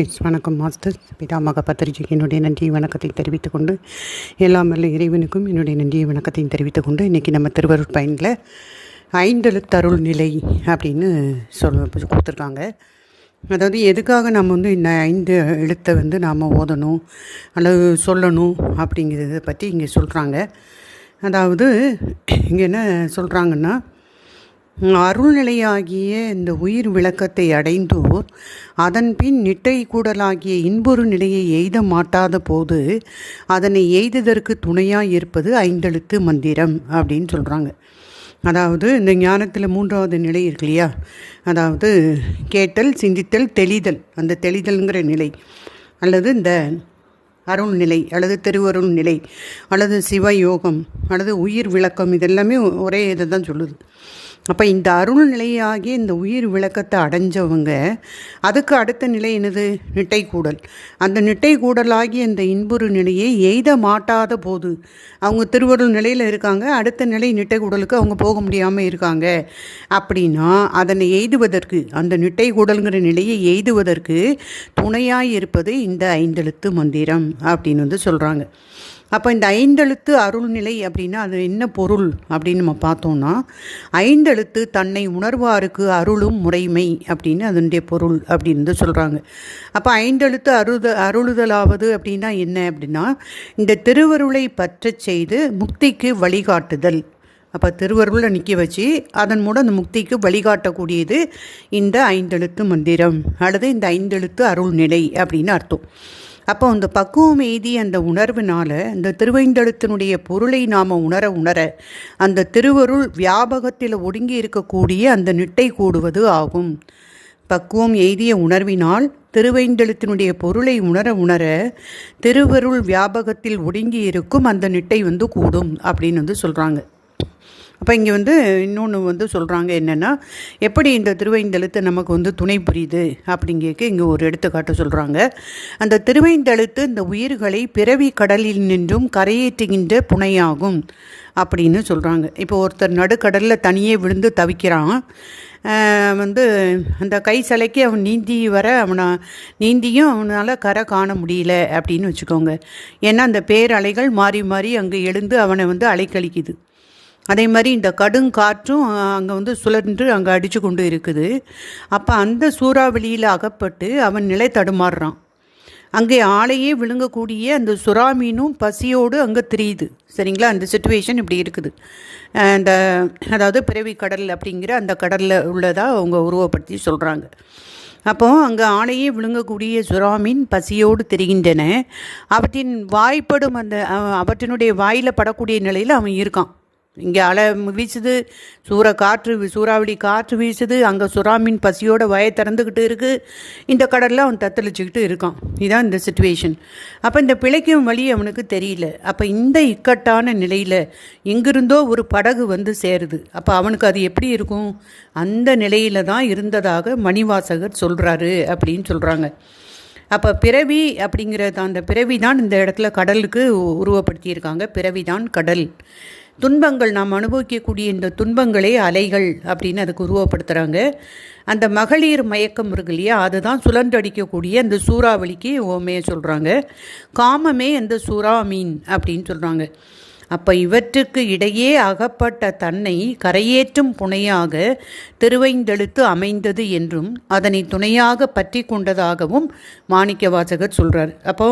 S வணக்கம் master. பிதாமக பத்திரிகையினுடைய என்னுடைய வணக்கத்தை தெரிவித்துக் கொண்டு எல்லாம் வல்ல இறைவனுக்கும் என்னுடைய நன்றியை வணக்கத்தையும் தெரிவித்துக் கொண்டு இன்றைக்கி நம்ம திருவருட் பயனில் ஐந்தெழுத்தருள் நிலை அப்படின்னு சொல் கொடுத்துருக்காங்க. அதாவது எதுக்காக நம்ம வந்து இந்த ஐந்து எழுத்தை வந்து நாம் ஓதணும் அல்லது சொல்லணும் அப்படிங்கிறத பற்றி இங்கே சொல்கிறாங்க அதாவது இங்கே என்ன சொல்கிறாங்கன்னா அருள்நிலையாகிய இந்த உயிர் விளக்கத்தை அடைந்தோர் அதன்பின் நிட்டை கூடலாகிய இன்பொரு நிலையை எய்த மாட்டாத போது அதனை எய்துதற்கு துணையாக இருப்பது ஐந்தெழுத்து மந்திரம் அப்படின்னு சொல்கிறாங்க அதாவது இந்த ஞானத்தில் மூன்றாவது நிலை இருக்கு இல்லையா? அதாவது கேட்டல் சிந்தித்தல் தெளிதல். அந்த தெளிதல்ங்கிற நிலை. அல்லது இந்த அருள் நிலை அல்லது திருவருள் நிலை அல்லது சிவயோகம் அல்லது உயிர் விளக்கம் இதெல்லாமே ஒரே இதை தான் சொல்லுது. அப்போ இந்த அருள் நிலையாகிய இந்த உயிர் விளக்கத்தை அடைஞ்சவங்க அதுக்கு அடுத்த நிலை என்னது? நிட்டை கூடல் அந்த நிட்டைக்கூடலாகிய இந்த இன்புறு நிலையை எய்த மாட்டாத போது அவங்க திருவருள் நிலையில் இருக்காங்க அடுத்த நிலை நிட்டை கூடலுக்கு அவங்க போக முடியாமல் இருக்காங்க. அப்படின்னா அதனை எய்துவதற்கு அந்த நிட்டைக்கூடலுங்கிற நிலையை எய்துவதற்கு துணையாக இருப்பது இந்த ஐந்தெழுத்து மந்திரம் அப்படின்னு வந்து சொல்கிறாங்க அப்போ இந்த ஐந்தெழுத்து அருள்நிலை அப்படின்னா அது என்ன பொருள் அப்படின்னு நம்ம பார்த்தோம்னா ஐந்தெழுத்து தன்னை உணர்வாருக்கு அருளும் முறைமை அப்படின்னு அதனுடைய பொருள் அப்படின்னு சொல்கிறாங்க அப்போ ஐந்தெழுத்து அருத அருளுதலாவது அப்படின்னா என்ன அப்படின்னா இந்த திருவருளை பற்றச் செய்து முக்திக்கு வழிகாட்டுதல். அப்போ திருவருளை நிற்க வச்சு அதன் மூலம் அந்த முக்திக்கு வழிகாட்டக்கூடியது இந்த ஐந்தெழுத்து மந்திரம் அல்லது இந்த ஐந்தெழுத்து அருள்நிலை அப்படின்னு அர்த்தம். அப்போ அந்த பக்குவம் எய்தி அந்த உணர்வினால் அந்த திருவைந்தழுத்தினுடைய பொருளை நாம் உணர உணர அந்த திருவருள் வியாபகத்தில் ஒடுங்கி இருக்கக்கூடிய அந்த நிட்டை கூடுவது ஆகும். பக்குவம் எய்திய உணர்வினால் திருவைந்தெழுத்தினுடைய பொருளை உணர உணர திருவருள் வியாபகத்தில் ஒடுங்கி இருக்கும் அந்த நிட்டை வந்து கூடும் அப்படின்னு வந்து சொல்கிறாங்க அப்போ இங்கே வந்து இன்னொன்று வந்து சொல்கிறாங்க என்னென்னா எப்படி இந்த திருவைந்தெழுத்து நமக்கு வந்து துணை புரியுது? அப்படிங்கிறக்கு இங்கே ஒரு எடுத்துக்காட்டு சொல்கிறாங்க அந்த திருவைந்தெழுத்து இந்த உயிர்களை பிறவி கடலில் நின்றும் கரையேற்றுகின்ற புனையாகும் அப்படின்னு சொல்கிறாங்க இப்போ ஒருத்தர் நடுக்கடலில் தனியே விழுந்து தவிக்கிறான். வந்து அந்த கை சிலைக்கு அவன் நீந்தி வர அவனை நீந்தியும் அவனால் கரை காண முடியல அப்படின்னு வச்சுக்கோங்க. ஏன்னா அந்த பேரலைகள் மாறி மாறி அங்கே எழுந்து அவனை வந்து அலைக்கழிக்குது. அதே மாதிரி இந்த கடுங்காற்றும் அங்கே வந்து சுழன்று அங்கே அடித்து கொண்டு இருக்குது. அப்போ அந்த சூறாவளியில் அகப்பட்டு அவன் நிலை தடுமாறுறான். அங்கே ஆளையே விழுங்கக்கூடிய அந்த சுறா மீனும் பசியோடு அங்கே தெரியுது. சரிங்களா? அந்த சுச்சுவேஷன் இப்படி இருக்குது. அந்த அதாவது பிறவி கடல் அப்படிங்கிற அந்த கடலில் உள்ளதாக அவங்க உருவப்படுத்தி சொல்கிறாங்க அப்போது அங்கே ஆளையே விழுங்கக்கூடிய சுறாமீன் பசியோடு தெரிகின்றன. அவற்றின் வாய்ப்படும் அந்த அவற்றினுடைய வாயில் படக்கூடிய நிலையில் அவன் இருக்கான். இங்கே அலை வீசுது சூற காற்று சூறாவளி காற்று வீசுது அங்கே சுறாமீன் பசியோட வய திறந்துக்கிட்டு இருக்குது இந்த கடலில் அவன் தத்தளிச்சுக்கிட்டு இருக்கான். இதுதான் இந்த சுச்சுவேஷன் அப்போ இந்த பிழைக்கும் வழி அவனுக்கு தெரியல. அப்போ இந்த இக்கட்டான நிலையில் எங்கிருந்தோ ஒரு படகு வந்து சேருது. அப்போ அவனுக்கு அது எப்படி இருக்கும்? அந்த நிலையில தான் இருந்ததாக மணிவாசகர் சொல்கிறாரு அப்படின்னு சொல்கிறாங்க அப்போ பிறவி அப்படிங்கிறது அந்த பிறவி தான் இந்த இடத்துல கடலுக்கு உருவப்படுத்தியிருக்காங்க. பிறவி தான் கடல். துன்பங்கள் நாம் அனுபவிக்கக்கூடிய இந்த துன்பங்களே அலைகள் அப்படின்னு அதுக்கு உருவப்படுத்துகிறாங்க அந்த மகளிர் மயக்கம் இருக்கு இல்லையா? அதுதான் சுழன்றடிக்கக்கூடிய அந்த சூறாவளிக்கு ஓமையை சொல்கிறாங்க காமமே அந்த சூறா மீன் அப்படின்னு சொல்கிறாங்க அப்போ இவற்றுக்கு இடையே அகப்பட்ட தன்னை கரையேற்றும் புனையாக திருவைந்தெழுத்து அமைந்தது என்றும் அதனை துணையாக பற்றி கொண்டதாகவும் மாணிக்க வாசகர் சொல்கிறார் அப்போ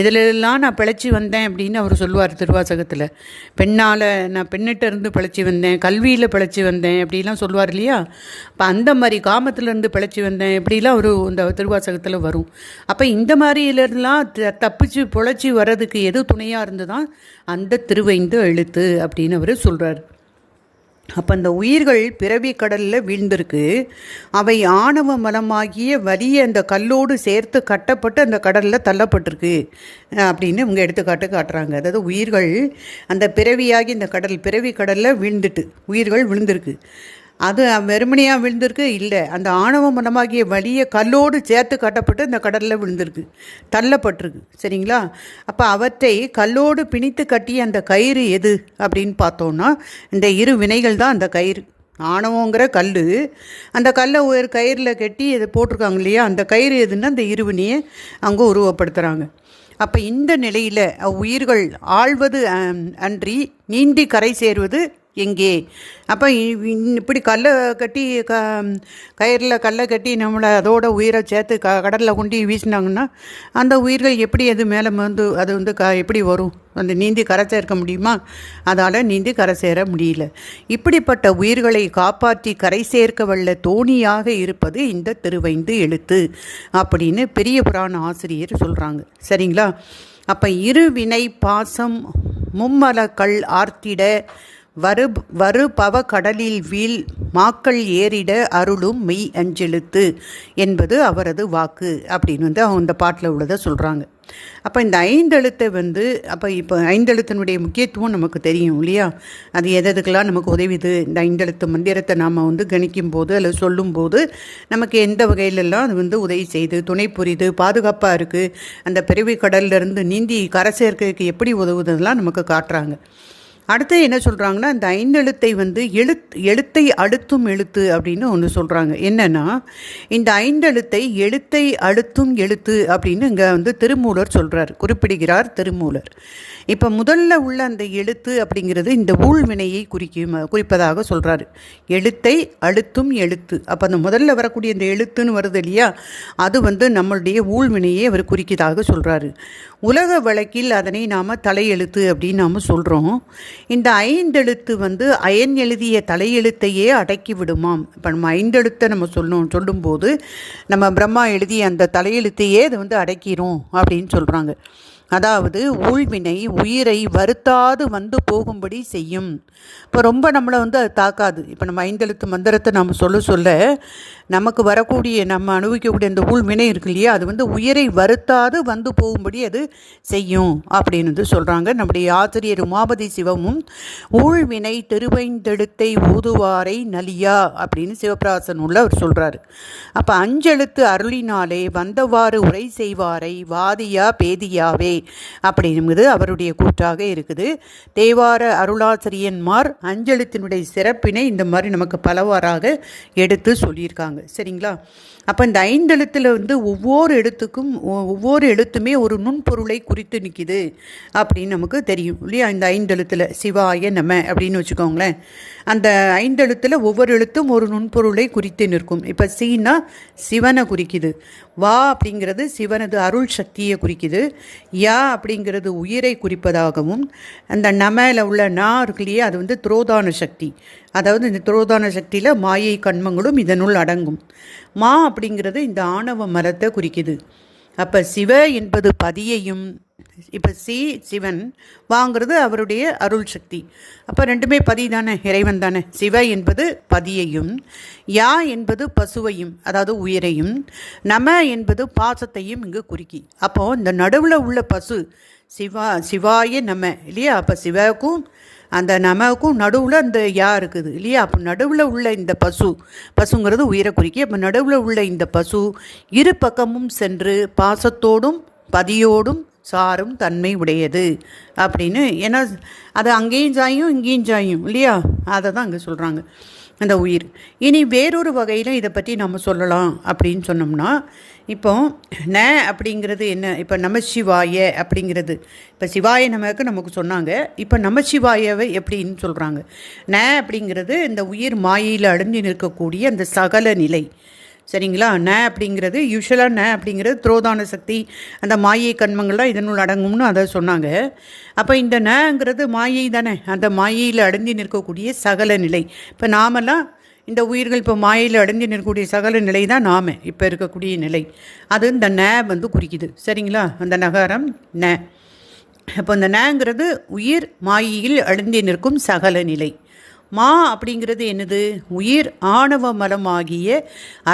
எதிலெல்லாம் நான் பிழைச்சி வந்தேன்? அப்படின்னு அவர் சொல்லுவார் திருவாசகத்தில். பெண்ணால் நான் பெண்ணிட்ட இருந்து பிழைச்சி வந்தேன் கல்வியில் பிழைச்சி வந்தேன் அப்படிலாம் சொல்லுவார் இல்லையா? அப்போ அந்த மாதிரி காமத்திலேருந்து பிழைச்சி வந்தேன் எப்படிலாம் அவர் இந்த திருவாசகத்தில் வரும். அப்போ இந்த மாதிரிலாம் தப்பிச்சு பிழைச்சி வர்றதுக்கு எது துணையாக இருந்ததான் அந்த திருவைந்து எழுத்து அப்படின்னு அவர் சொல்கிறார் அப்போ அந்த உயிர்கள் பிறவி கடலில் வீழ்ந்திருக்கு. அவை ஆணவ மலமாகிய வலிய அந்த கல்லோடு சேர்த்து கட்டப்பட்டு அந்த கடலில் தள்ளப்பட்டிருக்கு. அப்படின்னு இவங்க எடுத்துக்காட்டு காட்டுறாங்க. அதாவது உயிர்கள் அந்த பிறவியாகி இந்த கடல் பிறவி கடலில் வீழ்ந்துட்டு உயிர்கள் விழுந்திருக்கு. அது வெறுமனையாக விழுந்திருக்கு? இல்லை. அந்த ஆணவ மனமாகிய வழியை கல்லோடு சேர்த்து கட்டப்பட்டு இந்த கடலில் விழுந்திருக்கு. தள்ளப்பட்டிருக்கு. சரிங்களா? அப்போ அவற்றை கல்லோடு பிணித்து கட்டிய அந்த கயிறு எது அப்படின்னு பார்த்தோன்னா இந்த இரு வினைகள் தான் அந்த கயிறு. ஆணவங்கிற கல் அந்த கல்லை ஒரு கயிறில் கட்டி இதை போட்டிருக்காங்க இல்லையா? அந்த கயிறு எதுன்னா அந்த இருவினையை அங்கே உருவப்படுத்துகிறாங்க அப்போ இந்த நிலையில் உயிர்கள் ஆழ்வது அன்றி நீந்தி கரை சேருவது எங்கே? அப்போ இப்படி கல்லை கட்டி க கயிறில் கல்லை கட்டி நம்மளை அதோட உயிரை சேர்த்து க கடலில் கொண்டு வீசினாங்கன்னா அந்த உயிர்கள் எப்படி அது மேலே வந்து அது வந்து க எப்படி வரும்? அந்த நீந்தி கரை சேர்க்க முடியுமா? அதால் நீந்தி கரை சேர முடியல. இப்படிப்பட்ட உயிர்களை காப்பாற்றி கரை சேர்க்க வல்ல தோணியாக இருப்பது இந்த திருவைந்து எழுத்து அப்படின்னு பெரிய புராண ஆசிரியர் சொல்கிறாங்க சரிங்களா? அப்போ இருவினை பாசம் மும்மலக்கள் ஆர்த்திட வரு வரு பவ கடலில் வீழ் மாக்கள் ஏறிட அருளும் மெய் அஞ்செழுத்து என்பது அவரது வாக்கு அப்படின்னு வந்து அவங்க இந்த பாட்டில் உள்ளதை சொல்கிறாங்க அப்போ இந்த ஐந்தெழுத்தை வந்து அப்போ இப்போ ஐந்தெழுத்தினுடைய முக்கியத்துவம் நமக்கு தெரியும் இல்லையா? அது எதுக்கெல்லாம் நமக்கு உதவிது இந்த ஐந்தெழுத்து மந்திரத்தை நாம் வந்து கணிக்கும் போது அல்லது சொல்லும்போது நமக்கு எந்த வகையிலெல்லாம் அது வந்து உதவி செய்து துணை புரியுது பாதுகாப்பாக இருக்குது அந்த பிறவி கடல்லேருந்து நீந்தி கரை சேர்க்கைக்கு எப்படி உதவுதெல்லாம் நமக்கு காட்டுறாங்க. அடுத்து என்ன சொல்கிறாங்கன்னா இந்த ஐந்தெழுத்தை வந்து எழுத் எழுத்தை அழுத்தும் எழுத்து அப்படின்னு ஒன்று சொல்கிறாங்க என்னென்னா இந்த ஐந்தெழுத்தை எழுத்தை அழுத்தும் எழுத்து அப்படின்னு இங்கே வந்து திருமூலர் சொல்கிறார் குறிப்பிடுகிறார் திருமூலர். இப்போ முதல்ல உள்ள அந்த எழுத்து அப்படிங்கிறது இந்த ஊழ்வினையை குறிக்கும் குறிப்பதாக சொல்கிறாரு எழுத்தை அழுத்தும் எழுத்து. அப்போ அந்த முதல்ல வரக்கூடிய இந்த எழுத்துன்னு வருது இல்லையா? அது வந்து நம்மளுடைய ஊழ்வினையை அவர் குறிக்கதாக சொல்கிறாரு உலக வழக்கில் அதனை நாம் தலையெழுத்து அப்படின்னு நாம் சொல்கிறோம் இந்த ஐந்தெழுத்து வந்து அயன் எழுதிய தலையெழுத்தையே அடக்கி விடுமாம் இப்போ நம்ம ஐந்தெழுத்தை நம்ம சொல்லணும் சொல்லும்போது நம்ம பிரம்மா எழுதிய அந்த தலையெழுத்தையே அது வந்து அடக்கிரும் அப்படின்னு சொல்கிறாங்க அதாவது ஊழ்வினை உயிரை வருத்தாது வந்து போகும்படி செய்யும். இப்போ ரொம்ப நம்மளை வந்து அது தாக்காது. இப்போ நம்ம ஐந்தெழுத்து மந்திரத்தை நம்ம சொல்ல சொல்ல நமக்கு வரக்கூடிய நம்ம அனுபவிக்கக்கூடிய அந்த ஊழ்வினை இருக்கு இல்லையா? அது வந்து உயிரை வருத்தாது வந்து போகும்படி அது செய்யும் அப்படின்னு வந்து சொல்கிறாங்க நம்முடைய ஆசிரியர் உமாபதி சிவமும் ஊழ்வினை திருவைந்தெழுத்தை ஊதுவாரை நலியா அப்படின்னு சிவபிராசன் உள்ள அவர் சொல்கிறாரு அப்போ அஞ்செழுத்து அருளினாலே வந்தவாறு உரை செய்வாரை வாதியா பேதியாவே. அப்படிங்கிறது அவருடைய கூற்றாக இருக்குது. தேவார அருளாசிரியன்மார் அஞ்செழுத்தினுடைய சிறப்பினை இந்த மாதிரி நமக்கு பலவாறாக எடுத்து சொல்லியிருக்காங்க. சரிங்களா? அப்போ இந்த ஐந்தெழுத்தில் வந்து ஒவ்வொரு எழுத்துக்கும் ஒவ்வொரு எழுத்துமே ஒரு நுண்பொருளை குறித்து நிற்கிது அப்படின்னு நமக்கு தெரியும் இல்லையா? இந்த ஐந்தெழுத்தில் சிவாய நம அப்படின்னு வச்சுக்கோங்களேன். அந்த ஐந்தெழுத்தில் ஒவ்வொரு எழுத்தும் ஒரு நுண்பொருளை குறித்து நிற்கும். இப்போ சீனா சிவனை குறிக்குது. வா அப்படிங்கிறது சிவனது அருள் சக்தியை குறிக்குது. யா அப்படிங்கிறது உயிரை குறிப்பதாகவும் அந்த நமையில் உள்ள நா இருக்கு அது வந்து துரோதான சக்தி. அதாவது இந்த துரோதான சக்தியில் மாயை கண்மங்களும் இதனுள் அடங்கும். மா அப்படிங்கிறது இந்த ஆணவ மரத்தை குறிக்குது. அப்போ சிவ என்பது பதியையும் இப்போ சி சிவன் வாங்கிறது அவருடைய அருள் சக்தி. அப்போ ரெண்டுமே பதி தானே இறைவன் தானே. சிவ என்பது பதியையும் யா என்பது பசுவையும் அதாவது உயிரையும் நம என்பது பாசத்தையும் இங்கு குறிக்கி. அப்போது இந்த நடுவில் உள்ள பசு சிவா சிவாய நம இல்லையா? அப்போ சிவக்கும் அந்த நமக்கும் நடுவில் அந்த யா இருக்குது இல்லையா? அப்போ நடுவில் உள்ள இந்த பசு பசுங்கிறது உயிரை குறிக்கி. அப்போ நடுவில் உள்ள இந்த பசு இரு பக்கமும் சென்று பாசத்தோடும் பதியோடும் சாரும் தன்மை உடையது அப்படின்னு. ஏன்னா அது அங்கேயும் சாயும் இங்கேயும் சாயும் இல்லையா? அதை தான் அங்கே சொல்கிறாங்க அந்த உயிர். இனி வேறொரு வகையில் இதை பற்றி நம்ம சொல்லலாம் அப்படின்னு சொன்னோம்னா இப்போ ந அப்படிங்கிறது என்ன? இப்போ நமசிவாய அப்படிங்கிறது. இப்போ சிவாய நமக்கு நமக்கு சொன்னாங்க. இப்போ நமசிவாயவை எப்படின்னு சொல்கிறாங்க ந அப்படிங்கிறது இந்த உயிர் மாயையில் அடைஞ்சு நிற்கக்கூடிய அந்த சகல நிலை. சரிங்களா? ந அப்படிங்கிறது யூஸ்வலாக ந அப்படிங்கிறது துரோதான சக்தி. அந்த மாயை கண்மங்கள்லாம் இதனுள் அடங்கும்னு அதை சொன்னாங்க. அப்போ இந்த நங்கிறது மாயை தானே? அந்த மாயையில் அடங்கி நிற்கக்கூடிய சகல நிலை. இப்போ நாமெல்லாம் இந்த உயிர்கள் இப்போ மாயையில் அடைஞ்சு நிற்கக்கூடிய சகல நிலை தான் நாம இப்போ இருக்கக்கூடிய நிலை. அது இந்த ந வந்து குறிக்குது. சரிங்களா? அந்த நகரம் ந. இப்போ இந்த நங்கிறது உயிர் மாயையில் அடைந்து நிற்கும் சகல நிலை. மா அப்படிங்கிறது என்னது? உயிர் ஆணவ மலமாகிய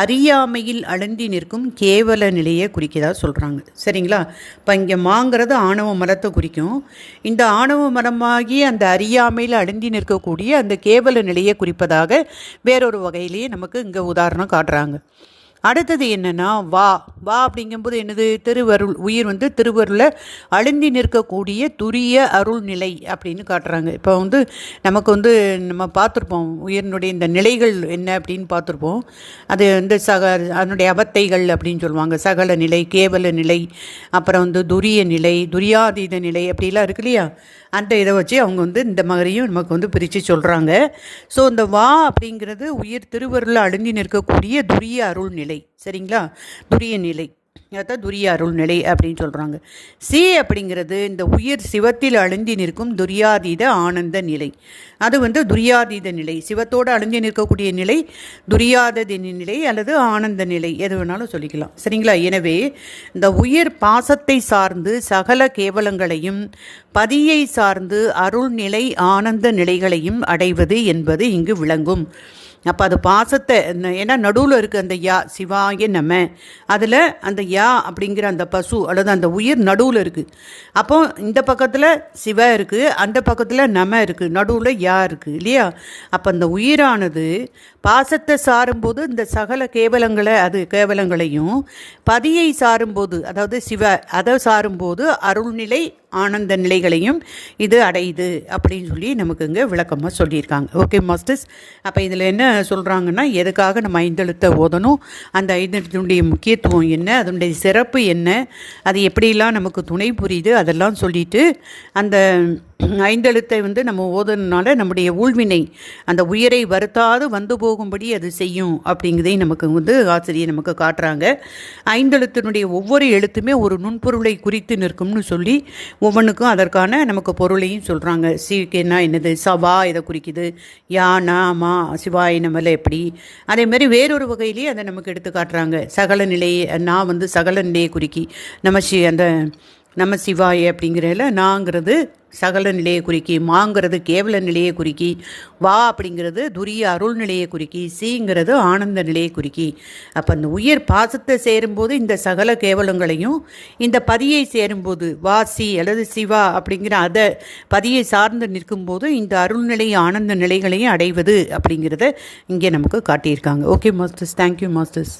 அறியாமையில் அழுந்தி நிற்கும் கேவல நிலையை குறிக்கதா சொல்கிறாங்க சரிங்களா? இப்போ இங்கே மாங்கிறது ஆணவ மலத்தை குறிக்கும். இந்த ஆணவ மலமாகிய அந்த அறியாமையில் அழுந்தி நிற்கக்கூடிய அந்த கேவல நிலையை குறிப்பதாக வேறொரு வகையிலேயே நமக்கு இங்கே உதாரணம் காட்டுறாங்க. அடுத்தது என்னன்னா வா. வா அப்படிங்கும்போது என்னது? திருவருள் உயிர் வந்து திருவருளை அழுந்தி நிற்கக்கூடிய துரிய அருள் நிலை அப்படின்னு காட்டுறாங்க. இப்போ வந்து நமக்கு வந்து நம்ம பார்த்துருப்போம் உயிரினுடைய இந்த நிலைகள் என்ன அப்படின்னு பார்த்துருப்போம். அது வந்து சக அதனுடைய அவத்தைகள் அப்படின்னு சொல்லுவாங்க. சகல நிலை கேவல நிலை அப்புறம் வந்து துரிய நிலை துரியாதீத நிலை அப்படிலாம் இருக்கு இல்லையா? அந்த இதை வச்சு அவங்க வந்து இந்த மாதிரியும் நமக்கு வந்து பிரித்து சொல்கிறாங்க ஸோ இந்த வா அப்படிங்கிறது உயிர் திருவருள் அழுங்கி நிற்கக்கூடிய துரிய அருள் நிலை. சரிங்களா? துரிய நிலை. அதான் துரிய அருள் நிலை அப்படின்னு சொல்கிறாங்க சி அப்படிங்கிறது இந்த உயிர் சிவத்தில் அழுந்தி நிற்கும் துரியாதீத ஆனந்த நிலை. அது வந்து துரியாதீத நிலை. சிவத்தோடு அழுந்தி நிற்கக்கூடிய நிலை துரியாதீத நிலை அல்லது ஆனந்த நிலை. எது வேணாலும் சொல்லிக்கலாம். சரிங்களா? எனவே இந்த உயிர் பாசத்தை சார்ந்து சகல கேவலங்களையும் பதியை சார்ந்து அருள் நிலை ஆனந்த நிலைகளையும் அடைவது என்பது இங்கு விளங்கும். அப்போ அது பாசத்தை ஏன்னா நடுவில் இருக்குது அந்த யா சிவாய நம்ம அதில் அந்த யா அப்படிங்கிற அந்த பசு அல்லது அந்த உயிர் நடுவில் இருக்குது அப்போ இந்த பக்கத்தில் சிவ இருக்குது அந்த பக்கத்தில் நம இருக்குது நடுவில் யா இருக்குது இல்லையா? அப்போ அந்த உயிரானது பாசத்தை சாரும்போது இந்த சகல கேவலங்களை அது கேவலங்களையும் பதியை சாரும்போது அதாவது சிவ அதை சாரும்போது அருள்நிலை ஆனந்த நிலைகளையும் இது அடையுது அப்படின்னு சொல்லி நமக்கு இங்கே விளக்கமாக சொல்லியிருக்காங்க. ஓகே மாஸ்டர்ஸ் அப்போ இதில் என்ன சொல்கிறாங்கன்னா எதுக்காக நம்ம ஐந்தெழுத்தை ஓதணும்? அந்த ஐந்தெழுத்தினுடைய முக்கியத்துவம் என்ன? அதனுடைய சிறப்பு என்ன? அது எப்படிலாம் நமக்கு துணை புரியுது? அதெல்லாம் சொல்லிட்டு அந்த ஐந்தெழுத்தை வந்து நம்ம ஓதுனால நம்முடைய ஊழ்வினை அந்த உயிரை வருத்தாது வந்து போகும்படி அது செய்யும் அப்படிங்கிறதை நமக்கு வந்து ஆசிரியர் நமக்கு காட்டுறாங்க. ஐந்தெழுத்தினுடைய ஒவ்வொரு எழுத்துமே ஒரு நுண்பொருளை குறித்து நிற்கும்னு சொல்லி ஒவ்வொன்றுக்கும் அதற்கான நமக்கு பொருளையும் சொல்கிறாங்க சீக்கேனா என்னது? சவா இதை குறிக்குது. யா நா மா சிவாய் நம்மள எப்படி? அதே மாதிரி வேறொரு வகையிலேயே அதை நமக்கு எடுத்து காட்டுறாங்க. சகல நிலையை நான் வந்து சகல நிலையை குறிக்கி. நம்ம அந்த நம்ம சிவாய அப்படிங்கிறதுல நாங்கிறது சகல நிலையை குறிக்கி மாங்கிறது கேவல நிலையை குறிக்கி வா அப்படிங்கிறது துரிய அருள் நிலையை குறிக்கி சீங்கிறது ஆனந்த நிலையை குறிக்கி. அப்போ அந்த உயிர் பாசத்தை சேரும்போது இந்த சகல கேவலங்களையும் இந்த பதியை சேரும்போது வா சி அல்லது சிவா அப்படிங்கிற அதை பதியை சார்ந்து நிற்கும்போது இந்த அருள்நிலை ஆனந்த நிலைகளையும் அடைவது அப்படிங்கிறத இங்கே நமக்கு காட்டியிருக்காங்க. Okay masters thank you masters